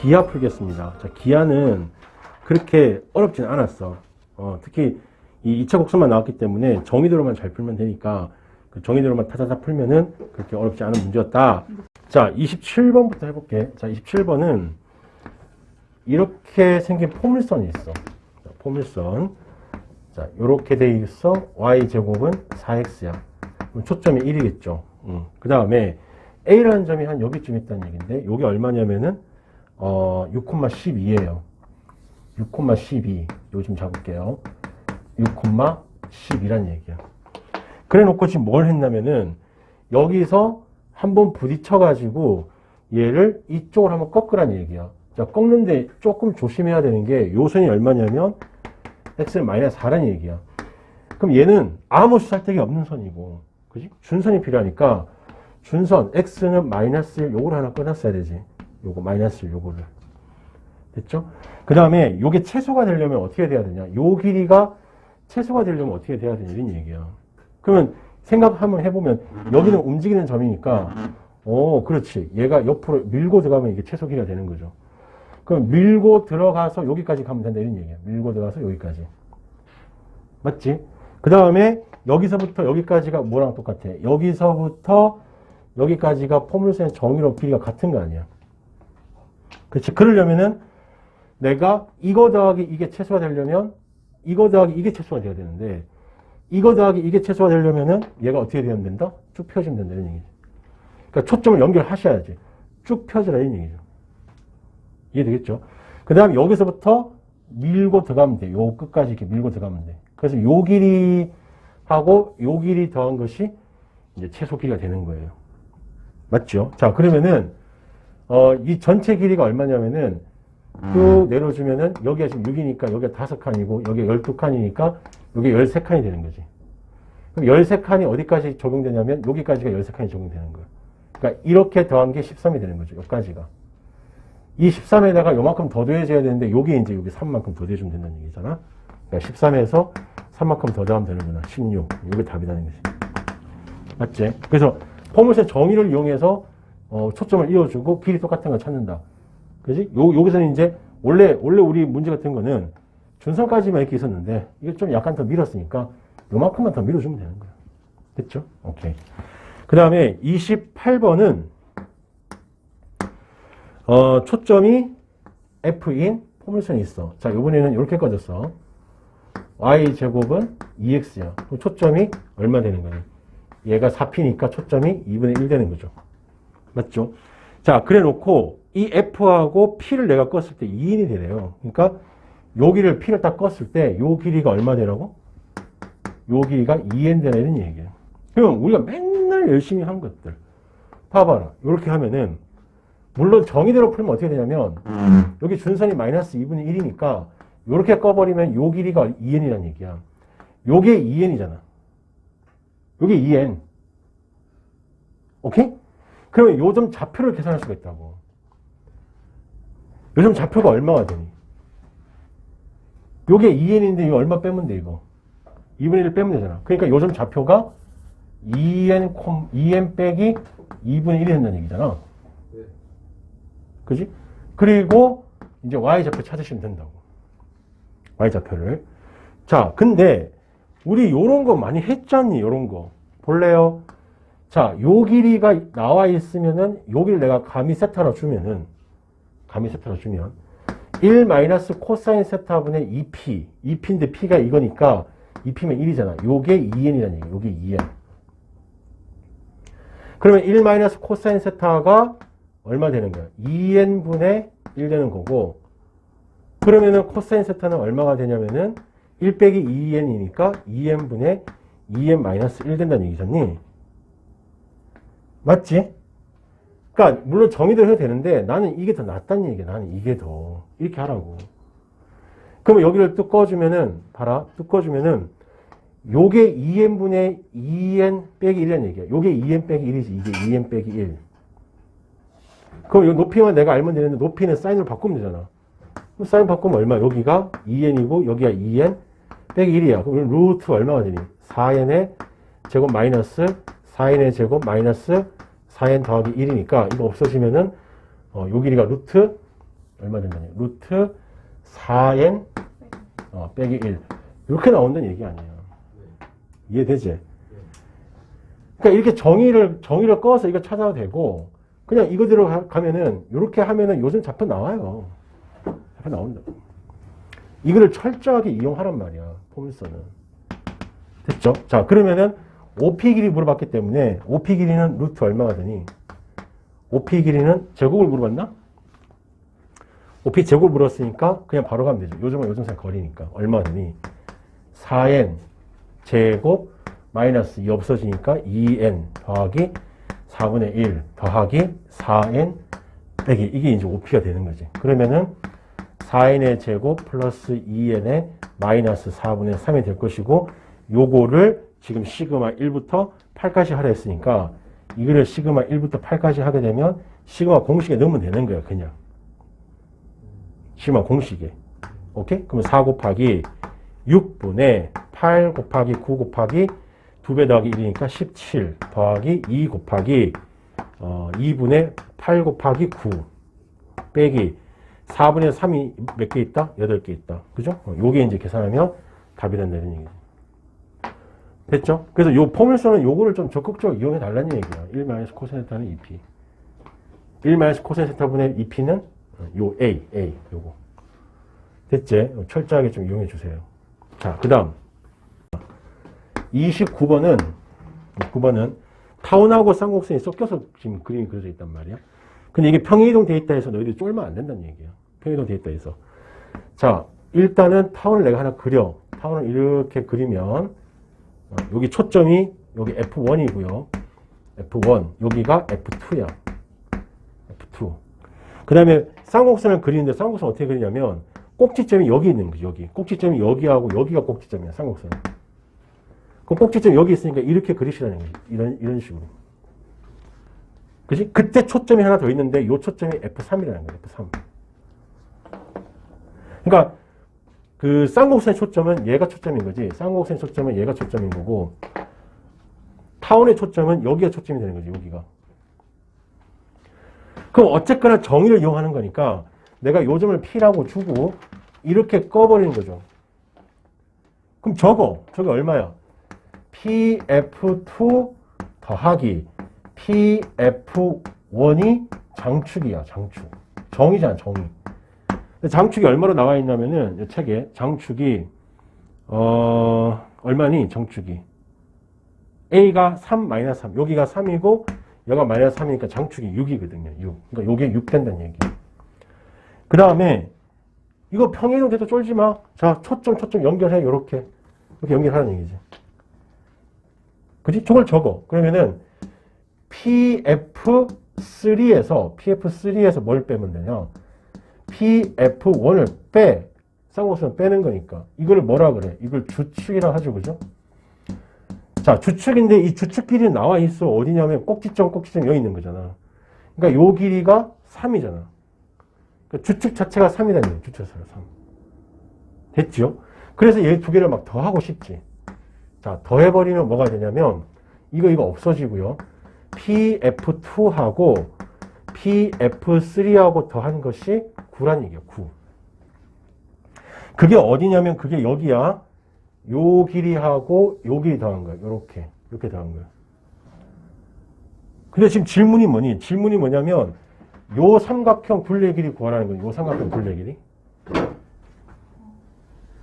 기하 풀겠습니다. 자, 기하는 그렇게 어렵진 않았어. 어, 특히 이 2차 곡선만 나왔기 때문에 정의대로만 잘 풀면 되니까 그 정의대로만 타자타 풀면은 그렇게 어렵지 않은 문제였다. 자, 27번부터 해볼게. 자, 27번은 이렇게 생긴 포물선이 있어. 자, 포물선. 자, 요렇게 돼 있어. y제곱은 4x야. 그럼 초점이 1이겠죠. 그 다음에 a라는 점이 한 여기쯤 있다는 얘기인데, 요게 얼마냐면은, 어, 6,12예요. 6,12. 요즘 잡을게요. 6,12란 얘기야. 그래 놓고 지금 뭘 했냐면은, 여기서 한번 부딪혀 가지고, 얘를 이쪽으로 한번 꺾으란 얘기야. 자, 꺾는데 조금 조심해야 되는 게, 요 선이 얼마냐면, x는 마이너스 4란 얘기야. 그럼 얘는 아무 수살데기 없는 선이고, 그지? 준선이 필요하니까, 준선, x는 마이너스 1, 요걸 하나 끊었어야 되지. 요거, 마이너스 1, 요거를. 됐죠? 그 다음에 요게 최소가 되려면 어떻게 돼야 되냐? 요 길이가 최소가 되려면 어떻게 돼야 되냐? 이런 얘기야. 그러면 생각 한번 해보면, 여기는 움직이는 점이니까, 어, 그렇지. 얘가 옆으로 밀고 들어가면 이게 최소 길이가 되는 거죠. 그럼 밀고 들어가서 여기까지 가면 된다 이런 얘기야. 밀고 들어가서 여기까지. 맞지? 그 다음에 여기서부터 여기까지가 뭐랑 똑같아? 여기서부터 여기까지가 포물선의 정의로 길이가 같은 거 아니야. 그렇지? 그러려면은 내가 이거 더하기 이게 최소가 되려면 이거 더하기 이게 최소가 돼야 되는데 이거 더하기 이게 최소가 되려면은 얘가 어떻게 되면 된다? 쭉 펴지면 된다 이런 얘기죠. 그러니까 초점을 연결하셔야지. 쭉 펴지라 이런 얘기죠. 이해되겠죠? 그 다음에 여기서부터 밀고 들어가면 돼. 요 끝까지 이렇게 밀고 들어가면 돼. 그래서 요 길이하고 요 길이 더한 것이 이제 최소 길이가 되는 거예요. 맞죠? 자, 그러면은, 어, 이 전체 길이가 얼마냐면은, 쭉 내려주면은, 여기가 지금 6이니까 여기가 5칸이고, 여기가 12칸이니까, 여기 13칸이 되는 거지. 그럼 13칸이 어디까지 적용되냐면, 여기까지가 13칸이 적용되는 거야. 그러니까 이렇게 더한 게 13이 되는 거죠. 여기까지가. 이 13에다가 요만큼 더 더해줘야 되는데 요게 이제 여기 3만큼 더 더해주면 된다는 얘기잖아. 그러니까 13에서 3만큼 더 더하면 되는구나. 16. 이게 답이라는 거지. 맞지? 그래서 포물선 정의를 이용해서 어, 초점을 이어주고 길이 똑같은 걸 찾는다. 그지? 요, 여기서는 이제 원래, 원래 우리 문제 같은 거는 준선까지만 이렇게 있었는데 이게 좀 약간 더 밀었으니까 요만큼만 더 밀어주면 되는 거야. 됐죠? 오케이. 그 다음에 28번은 어, 초점이 F인 포물선이 있어. 자, 이번에는 이렇게 꺼졌어. Y제곱은 2X야. 그럼 초점이 얼마 되는 거니? 얘가 4P니까 초점이 2분의 1 되는 거죠. 맞죠? 자, 그래 놓고 이 F하고 P를 내가 껐을 때 2인이 되래요. 그러니까 여기를 P를 딱 껐을 때 요 길이가 얼마 되라고? 요 길이가 2n 되는 얘기예요. 그럼 우리가 맨날 열심히 한 것들. 봐봐라. 이렇게 하면은 물론 정의대로 풀면 어떻게 되냐면 여기 준선이 마이너스 2분의 1이니까 이렇게 꺼버리면 요 길이가 2n이라는 얘기야. 요게 2n이잖아. 요게 2n. 오케이? 그러면 요점 좌표를 계산할 수가 있다고. 요점 좌표가 얼마가 되니? 요게 2n인데 이거 얼마 빼면 돼 이거? 2분의 1 빼면 되잖아. 그러니까 요점 좌표가 2n, 2n 빼기 2분의 1이 된다는 얘기잖아. 그지? 그리고 이제 y좌표 찾으시면 된다고. y좌표를. 자, 근데 우리 요런 거 많이 했잖니, 요런 거. 볼래요? 자, 요 길이가 나와 있으면은 여기를 내가 감히 세타로 주면은 감히 세타로 주면 1 마이너스 코사인 세타분의 2p 2p인데 p가 이거니까 2p면 1이잖아. 요게 2n이라는 얘기야. 요게 2n. 그러면 1 마이너스 코사인 세타가 얼마 되는 거야? 2n분의 1 되는 거고 그러면은 코사인 세타는 얼마가 되냐면은 1 빼기 2n이니까 2n분의 2n 마이너스 1 된다는 얘기잖니? 맞지? 그러니까 물론 정의대로 해도 되는데 나는 이게 더 낫다는 얘기야. 나는 이게 더 이렇게 하라고. 그러면 여기를 뚝 꺼주면은 봐라 뚝 꺼주면은 요게 2n분의 2n 빼기 1이라는 얘기야. 요게 2n 빼기 1이지. 이게 2n 빼기 1. 그럼 이 높이만 내가 알면 되는데 높이는 사인으로 바꾸면 되잖아. 그럼 사인 바꾸면 얼마? 여기가 2n이고 여기가 2n 빼기 1이야. 그럼 루트 얼마가 되니? 4n의 제곱 마이너스 4n의 제곱 마이너스 4n 더하기 1이니까 이거 없어지면은 어, 요 길이가 루트 얼마 된다니? 루트 4n 어, 빼기 1. 이렇게 나온다는 얘기 아니에요. 이해되지? 그러니까 이렇게 정의를, 정의를 꺼서 이거 찾아도 되고, 그냥 이거대로 가- 가면은, 이렇게 하면은 요즘 잡혀 나와요. 잡혀 나온다. 이거를 철저하게 이용하란 말이야, 포물선은. 됐죠? 자, 그러면은, OP 길이 물어봤기 때문에, OP 길이는 루트 얼마가 되니? OP 길이는 제곱을 물어봤나? OP 제곱 물었으니까 그냥 바로 가면 되죠. 요즘은 요즘생 거리니까. 얼마 되니? 4n 제곱 마이너스 2 없어지니까 2n 더하기 4분의 1 더하기 4n 빼기 이게 이제 5p가 되는 거지. 그러면은 4n의 제곱 플러스 2n의 마이너스 4분의 3이 될 것이고 요거를 지금 시그마 1부터 8까지 하라 했으니까 이거를 시그마 1부터 8까지 하게 되면 시그마 공식에 넣으면 되는 거야 그냥 시그마 공식에 오케이? 그러면 4 곱하기 6분의 8 곱하기 9 곱하기 2배 더하기 1이니까 17 더하기 2 곱하기 어, 2분의 8 곱하기 9 빼기 4분의 3이 몇 개 있다? 8개 있다. 그죠? 어, 요게 이제 계산하면 답이 된다는 얘기죠. 됐죠? 그래서 요 포뮬선은 요거를 좀 적극적으로 이용해 달라는 얘기야. 1 마이너스 코사인 세타는 2p. 1 마이너스 코사인 세타분의 2p는 요 A, A, 요거. 됐지? 철저하게 좀 이용해 주세요. 자, 그 다음. 29번은, 9번은 타원하고 쌍곡선이 섞여서 지금 그림이 그려져 있단 말이야. 근데 이게 평행이동 해서 너희들이 쫄면 안 된다는 얘기야. 평행이동 해서. 자, 일단은 타원을 내가 하나 그려. 타원을 이렇게 그리면, 어, 여기 초점이 여기 F1이고요. F1. 여기가 F2야. F2. 그 다음에 쌍곡선을 그리는데 쌍곡선 어떻게 그리냐면, 꼭지점이 여기 있는 거지, 여기. 꼭지점이 여기하고 여기가 꼭지점이야, 쌍곡선. 그럼 꼭지점이 여기 있으니까 이렇게 그리시라는 거지. 이런, 이런 식으로. 그지? 그때 초점이 하나 더 있는데 요 초점이 F3이라는 거예요. F3. 그러니까 그 쌍곡선의 초점은 얘가 초점인 거지. 쌍곡선의 초점은 얘가 초점인 거고 타원의 초점은 여기가 초점이 되는 거지. 여기가. 그럼 어쨌거나 정의를 이용하는 거니까 내가 요 점을 P라고 주고 이렇게 꺼버리는 거죠. 그럼 저거, 저게 얼마야? PF2 더하기 PF1이 장축이야, 장축. 정의잖아, 정의. 장축이 얼마로 나와 있냐면은, 이 책에 장축이, 어, 얼마니, 장축이. A가 3, 마이너스 3. 여기가 3이고, 여기가 마이너스 3이니까 장축이 6이거든요, 6. 그러니까 요게 6 된다는 얘기야. 그 다음에, 이거 평행이동 돼도 쫄지 마. 자, 초점, 초점 연결해, 요렇게. 이렇게 연결하는 얘기지. 그지? 저걸 적어. 그러면은, PF3에서, PF3에서 뭘 빼면 되냐? PF1을 빼. 쌍곡선 빼는 거니까. 이걸 뭐라 그래? 이걸 주축이라 하죠. 그죠? 자, 주축인데 이 주축 길이 나와 있어. 어디냐면 꼭지점, 꼭지점 여기 있는 거잖아. 그러니까 요 길이가 3이잖아. 그러니까 주축 자체가 3이라는 거예요. 주축 자체가 3. 됐죠? 그래서 얘 두 개를 막 더하고 싶지. 자, 더해버리면 뭐가 되냐면, 이거, 이거 없어지고요. PF2하고 PF3하고 더한 것이 9란 얘기예요, 9. 그게 어디냐면, 그게 여기야. 요 길이하고 요 길이 더한 거야. 요렇게. 이렇게 더한 거야. 근데 지금 질문이 뭐니? 질문이 뭐냐면, 요 삼각형 둘레 길이 구하라는 거예요. 요 삼각형 둘레 길이.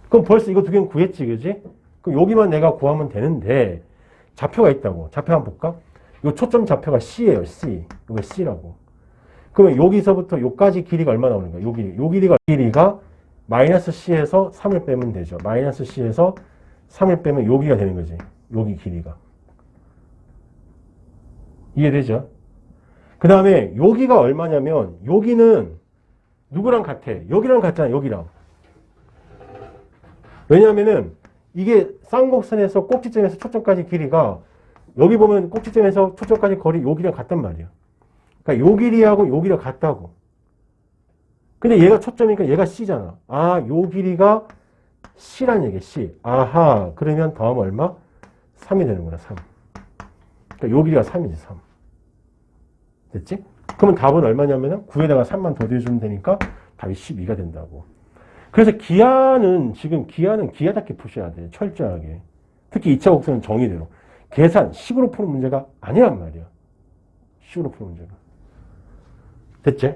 그럼 벌써 이거 두 개는 구했지, 그지? 그럼 여기만 내가 구하면 되는데, 좌표가 있다고. 좌표 한번 볼까? 요 초점 좌표가 C예요, C. 이거 C라고. 그러면 여기서부터 요까지 길이가 얼마 나오는 거야? 요 길이. 요 길이가, 길이가 마이너스 C에서 3을 빼면 되죠. 마이너스 C에서 3을 빼면 여기가 되는 거지. 여기 길이가. 이해되죠? 그 다음에 여기가 얼마냐면, 여기는 누구랑 같아? 여기랑 같잖아, 여기랑. 왜냐하면은 이게 쌍곡선에서 꼭지점에서 초점까지 길이가 여기 보면 꼭지점에서 초점까지 거리 요 길이랑 같단 말이야. 그러니까 요 길이하고 요 길이가 같다고. 근데 얘가 초점이니까 얘가 C잖아. 아, 요 길이가 C란 얘기야, C. 아하, 그러면 다음 얼마? 3이 되는구나, 3. 그러니까 요 길이가 3이지, 3. 됐지? 그러면 답은 얼마냐면은 9에다가 3만 더 더해주면 되니까 답이 12가 된다고. 그래서 기하는 지금 기하는 기하답게 푸셔야 돼. 철저하게. 특히 2차 곡선은 정의대로. 계산, 식으로 푸는 문제가 아니란 말이야. 식으로 푸는 문제가. 됐지?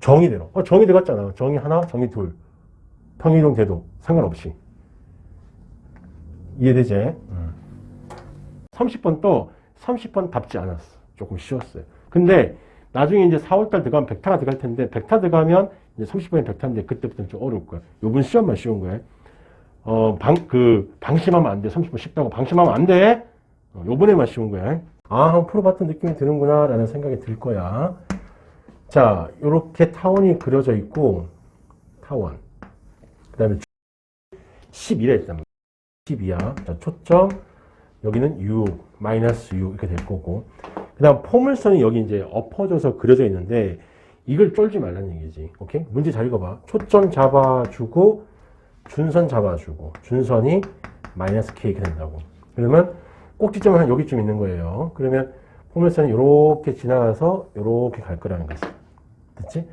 정의대로. 어, 정의대 같잖아. 정의 하나, 정의 둘. 평이동 대도 상관없이. 이해되지? 30번 또 30번 답지 않았어. 조금 쉬웠어요. 근데 나중에 이제 4월달 들어가면 벡터가 들어갈 텐데 벡터 들어가면 이제 30번에 벡터인데 그때부터는 좀 어려울 거야. 요번 시험만 쉬운 거야. 어, 방, 그, 방심하면 안 돼. 30번 쉽다고 방심하면 안 돼. 어, 요번에만 쉬운 거야. 아, 한번 풀어봤던 느낌이 드는구나, 라는 생각이 들 거야. 자, 요렇게 타원이 그려져 있고, 타원. 그 다음에 11에 했단 말이야. 12야. 자, 초점. 여기는 6, 마이너스 6 이렇게 될 거고. 그 다음 포물선이 여기 이제 엎어져서 그려져 있는데, 이걸 쫄지 말라는 얘기지. 오케이? 문제 잘 읽어봐. 초점 잡아주고, 준선 잡아주고, 준선이 마이너스 k 이렇게 된다고. 그러면 꼭지점은 한 여기쯤 있는 거예요. 그러면 포물선이 이렇게 지나가서 이렇게 갈 거라는 거지. 됐지?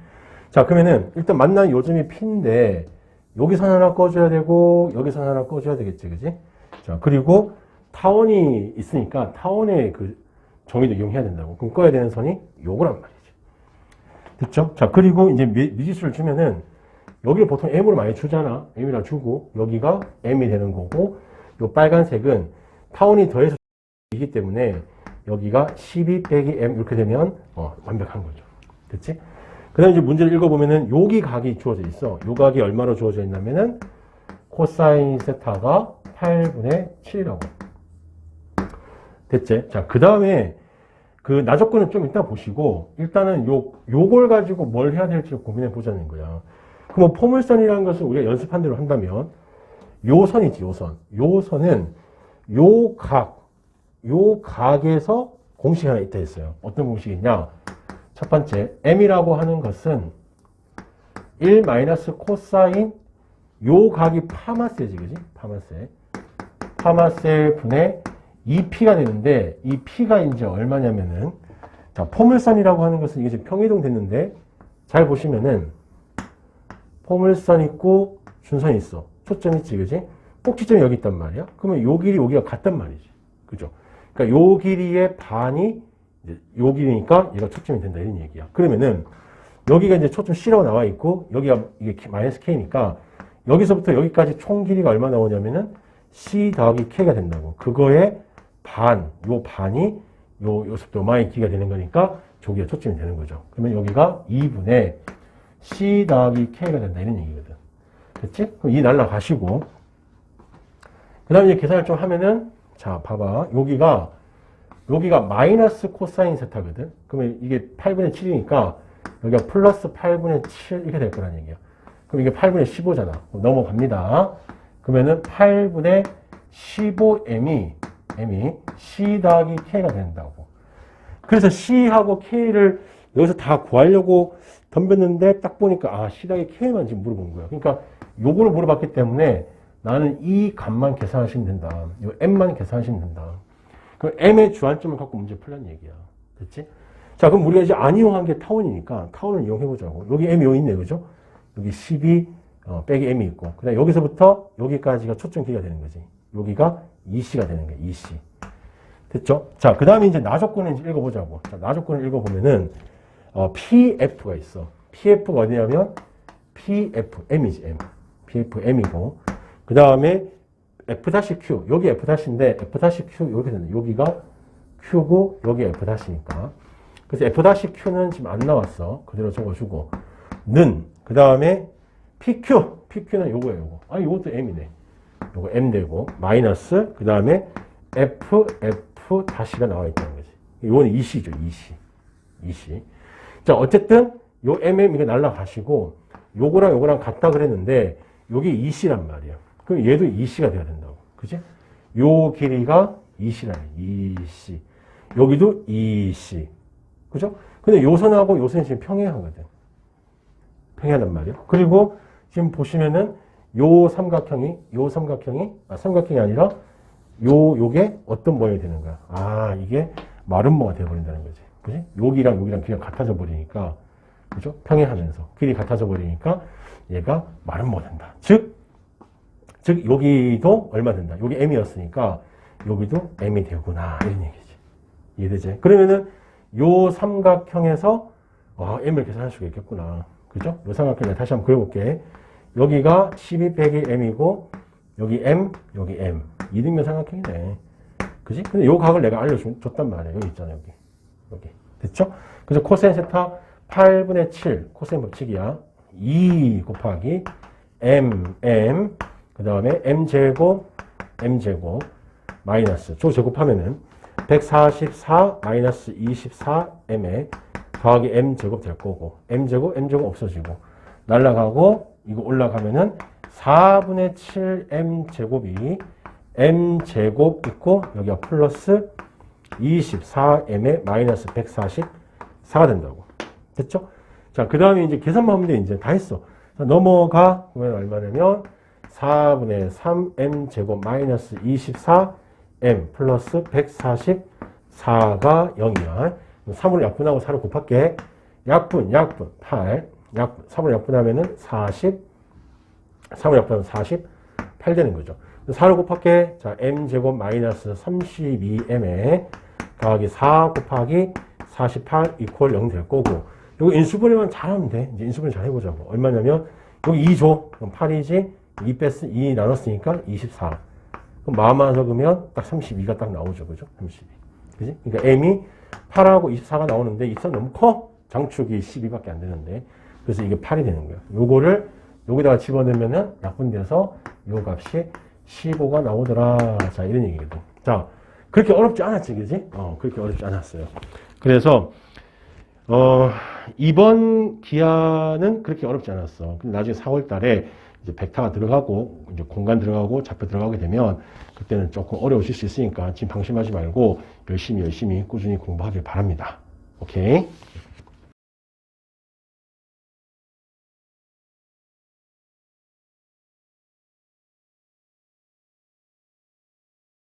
자, 그러면은 일단 만나는 요점이 P인데, 여기선 하나 꺼줘야 되고, 여기선 하나 꺼줘야 되겠지, 그지? 자, 그리고 타원이 있으니까 타원의 그 정의도 이용해야 된다고. 그럼 꺼야 되는 선이 요거란 말이지. 됐죠? 자, 그리고 이제 미- 미지수를 주면은 여기를 보통 M으로 많이 주잖아. M이라 주고 여기가 M이 되는 거고 요 빨간색은 타원이 더해서 이기 때문에 여기가 12 빼기 M 이렇게 되면 어, 완벽한 거죠. 됐지? 그 다음에 이제 문제를 읽어보면은 여기 각이 주어져 있어. 요 각이 얼마로 주어져 있냐면은 코사인 세타가 8분의 7이라고. 됐지? 자, 그 다음에 그 나조건은 좀 이따 보시고 일단은 요 요걸 가지고 뭘 해야 될지 고민해 보자는 거야. 그럼 뭐 포물선이라는 것을 우리가 연습한 대로 한다면 요 선이지 요 선. 요 선은 요 각, 요 각에서 공식이 하나 있다 했어요. 어떤 공식이냐? 첫 번째 m이라고 하는 것은 1 마이너스 코사인 요 각이 파마세지 그지? 파마세. 파마세 분의 2p가 되는데 이 p가 이제 얼마냐면은 자 포물선이라고 하는 것은 이게 지금 평이동 됐는데 잘 보시면은 포물선 있고 준선 있어. 초점 있지 그지? 꼭지점이 여기 있단 말이야. 그러면 요 길이 여기가 같단 말이지. 그죠? 그러니까 요 길이의 반이 길이니까 얘가 초점이 된다 이런 얘기야 그러면은 여기가 이제 초점 C라고 나와 있고 여기가 이게 마이너스 K니까 여기서부터 여기까지 총 길이가 얼마 나오냐면은 C 더하기 K가 된다고 그거의 반, 요 반이 요, 요습도 마의 기가 되는 거니까 저기에 초점이 되는 거죠. 그러면 여기가 2분의 C 더하기 K가 된다 이런 얘기거든. 됐지? 그럼 이 날라가시고 그 다음에 계산을 좀 하면은 자 봐봐 여기가 여기가 마이너스 코사인 세타거든. 그러면 이게 8분의 7이니까 여기가 플러스 8분의 7 이렇게 될 거란 얘기야. 그럼 이게 8분의 15잖아. 넘어갑니다. 그러면은 8분의 15m이 m이 c 더하기 k가 된다고. 그래서 c하고 k를 여기서 다 구하려고 덤볐는데 딱 보니까 아 c 더하기 k만 지금 물어본 거야. 그러니까 요거를 물어봤기 때문에 나는 이 값만 계산하시면 된다. 요 m만 계산하시면 된다. 그럼 m의 주안점을 갖고 문제 풀란 얘기야. 됐지? 자, 그럼 우리가 이제 안 이용한 게 타원이니까 타원을 이용해 보자고. 여기 m이 여기 있네, 그죠? 여기 12 어, 빼기 m이 있고. 그 다음에 여기서부터 여기까지가 초점 길이가 되는 거지. 여기가 2c가 되는 거야, 2c. 됐죠? 자, 그 다음에 이제 나조건을 이제 읽어보자고. 자, 나조건을 읽어보면은, 어, PF가 있어. PF가 어디냐면, PF, M이지, M. PF, M이고. 그 다음에 F-Q. 여기 F-인데, F-Q, 이렇게 되는 여기가 Q고, 여기 F-니까. 그래서 F-Q는 지금 안 나왔어. 그대로 적어주고. 는, 그 다음에 PQ. PQ는 요거예요, 요거. 아, 요것도 M이네. 요거 M 되고, 마이너스, 그 다음에 F, F 다시가 나와 있다는 거지. 이거는 2C죠, 2C. 2C. 자, 어쨌든, 요 MM 이거 날라가시고, 요거랑 요거랑 같다 그랬는데, 요게 2C란 말이야. 그럼 얘도 2C가 돼야 된다고. 그지? 요 길이가 2C라네. 2C. 여기도 2C. 그죠? 근데 요 선하고 요 선이 지금 평행하거든. 평행하단 말이야. 그리고 지금 보시면은 요 삼각형이, 요 삼각형이, 아, 삼각형이 아니라 요, 요게 어떤 모양이 되는 거야. 아, 이게 마름모가 되어버린다는 거지. 그지? 여기랑 여기랑 그냥 같아져 버리니까 그죠? 평행하면서. 길이 같아져 버리니까 얘가 말은 못한다. 즉, 즉, 여기도 얼마 된다. 여기 m이었으니까 여기도 m이 되구나. 이런 얘기지. 이해되지? 그러면은 요 삼각형에서 아, m을 계산할 수가 있겠구나. 그죠? 요 삼각형 내가 다시 한번 그려볼게. 여기가 12 빼기 m이고 여기 m, 여기 m. 이등변 삼각형이네. 그지? 근데 요 각을 내가 알려줬단 말이야. 여기 있잖아, 여기. 여기. 됐죠? 그래서 코사인 세타 8분의 7 코사인 법칙이야. 2 곱하기 m, m, 그 다음에 m제곱, m제곱, 마이너스. 조 제곱하면은 144 마이너스 24m에 더하기 m제곱 될 거고, m제곱, m제곱 없어지고, 날라가고, 이거 올라가면은 4분의 7m제곱이 m제곱 있고, 여기가 플러스 24m에 마이너스 144가 된다고. 됐죠? 자, 그 다음에 이제 계산만 하면 돼. 이제 다 했어. 자, 넘어가. 그러면 얼마냐면 4분의 3m제곱 마이너스 24m 플러스 144가 0이야. 3으로 약분하고 4를 곱할게. 약분, 약분, 8. 약분, 3으로 약분하면은 40. 3으로 약분하면 48 되는 거죠. 4를 곱할게. 자, m제곱 마이너스 32m에 더하기 4 곱하기 48 이퀄 0 될 거고. 이거 인수분해만 잘하면 돼. 이제 인수분해 잘 해보자고. 얼마냐면, 여기 2조. 그럼 8이지. 2 뺐으, 2 나눴으니까 24. 그럼 마음만 적으면 딱 32가 딱 나오죠. 그죠? 32. 그지? 그러니까 m이 8하고 24가 나오는데 24 너무 커. 장축이 12밖에 안 되는데. 그래서 이게 8이 되는 거예요. 요거를 여기다가 집어넣으면은 약분돼서 요 값이 15가 나오더라. 자, 이런 얘기거든. 자, 그렇게 어렵지 않았지, 그지? 어, 그렇게 어렵지 않았어요. 그래서, 어, 이번 기한은 그렇게 어렵지 않았어. 근데 나중에 4월 달에 이제 벡터가 들어가고, 이제 공간 들어가고, 좌표 들어가게 되면, 그때는 조금 어려우실 수 있으니까 지금 방심하지 말고, 열심히 열심히 꾸준히 공부하길 바랍니다. 오케이?